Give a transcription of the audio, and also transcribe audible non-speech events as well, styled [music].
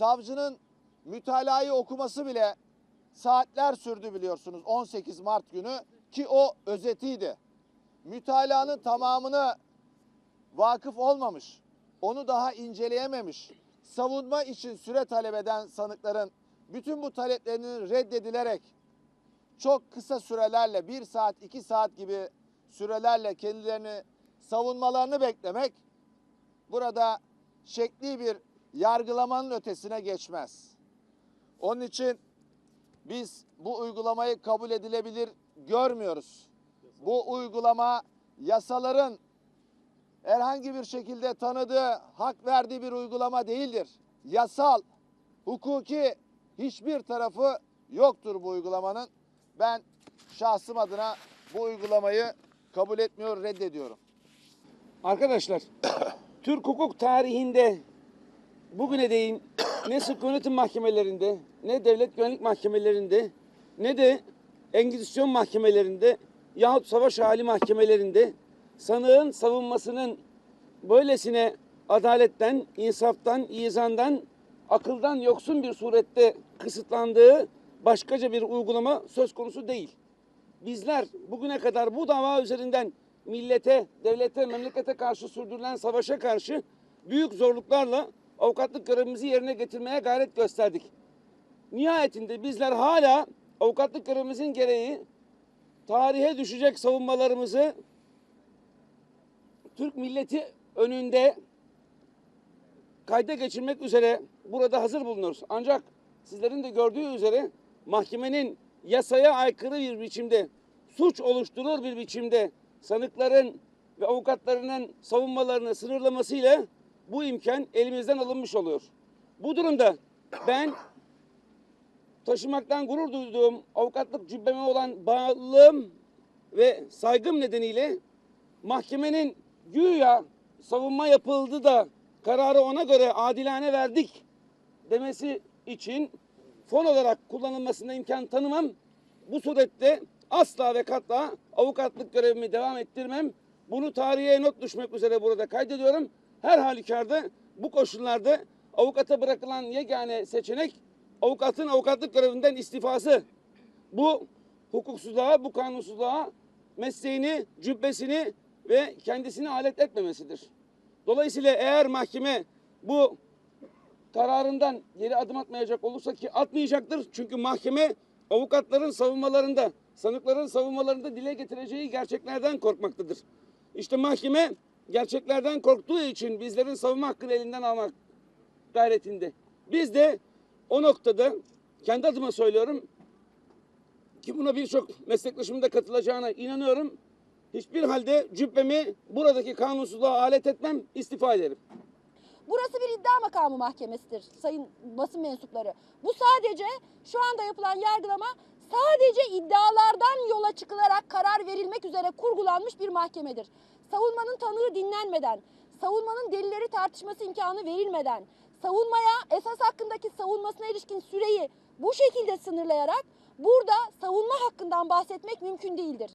savcının mütalayı okuması bile saatler sürdü biliyorsunuz 18 Mart günü ki o özetiydi. Mütalanın tamamını vakıf olmamış, onu daha inceleyememiş, savunma için süre talep eden sanıkların bütün bu taleplerinin reddedilerek çok kısa sürelerle bir saat iki saat gibi sürelerle kendilerini savunmalarını beklemek burada şekli bir yargılamanın ötesine geçmez. Onun için biz bu uygulamayı kabul edilebilir görmüyoruz. Bu uygulama yasaların herhangi bir şekilde tanıdığı, hak verdiği bir uygulama değildir. Yasal, hukuki hiçbir tarafı yoktur bu uygulamanın. Ben şahsım adına bu uygulamayı kabul etmiyor, reddediyorum. Arkadaşlar, [coughs] Türk hukuk tarihinde bugüne değin ne sık mahkemelerinde, ne devlet güvenlik mahkemelerinde, ne de Engizisyon mahkemelerinde yahut savaş hali mahkemelerinde sanığın savunmasının böylesine adaletten, insaftan, izandan, akıldan yoksun bir surette kısıtlandığı başkaca bir uygulama söz konusu değil. Bizler bugüne kadar bu dava üzerinden millete, devlete, memlekete karşı sürdürülen savaşa karşı büyük zorluklarla avukatlık görevimizi yerine getirmeye gayret gösterdik. Nihayetinde bizler hala avukatlık görevimizin gereği tarihe düşecek savunmalarımızı Türk milleti önünde kayda geçirmek üzere burada hazır bulunuyoruz. Ancak sizlerin de gördüğü üzere mahkemenin yasaya aykırı bir biçimde suç oluşturur bir biçimde sanıkların ve avukatlarının savunmalarını sınırlamasıyla bu imkan elimizden alınmış oluyor. Bu durumda ben taşımaktan gurur duyduğum avukatlık cübbeme olan bağlılığım ve saygım nedeniyle mahkemenin güya savunma yapıldı da kararı ona göre adilane verdik demesi için fon olarak kullanılmasına imkan tanımam. Bu surette asla ve katla avukatlık görevimi devam ettirmem. Bunu tarihe not düşmek üzere burada kaydediyorum. Her halükarda bu koşullarda avukata bırakılan yegane seçenek avukatın avukatlık görevinden istifası. Bu hukuksuzluğa, bu kanunsuzluğa mesleğini, cübbesini ve kendisini alet etmemesidir. Dolayısıyla eğer mahkeme bu kararından geri adım atmayacak olursa ki atmayacaktır. Çünkü mahkeme avukatların savunmalarında, sanıkların savunmalarında dile getireceği gerçeklerden korkmaktadır. İşte mahkeme gerçeklerden korktuğu için bizlerin savunma hakkını elinden almak gayretinde. Biz de o noktada kendi adıma söylüyorum ki buna birçok meslektaşımın da katılacağına inanıyorum. Hiçbir halde cübbemi buradaki kanunsuzluğa alet etmem, istifa ederim. Burası bir iddia makamı mahkemesidir sayın basın mensupları. Bu sadece şu anda yapılan yargılama sadece iddialardan yola çıkılarak karar verilmek üzere kurgulanmış bir mahkemedir. Savunmanın tanığı dinlenmeden, savunmanın delilleri tartışması imkanı verilmeden, savunmaya esas hakkındaki savunmasına ilişkin süreyi bu şekilde sınırlayarak burada savunma hakkından bahsetmek mümkün değildir.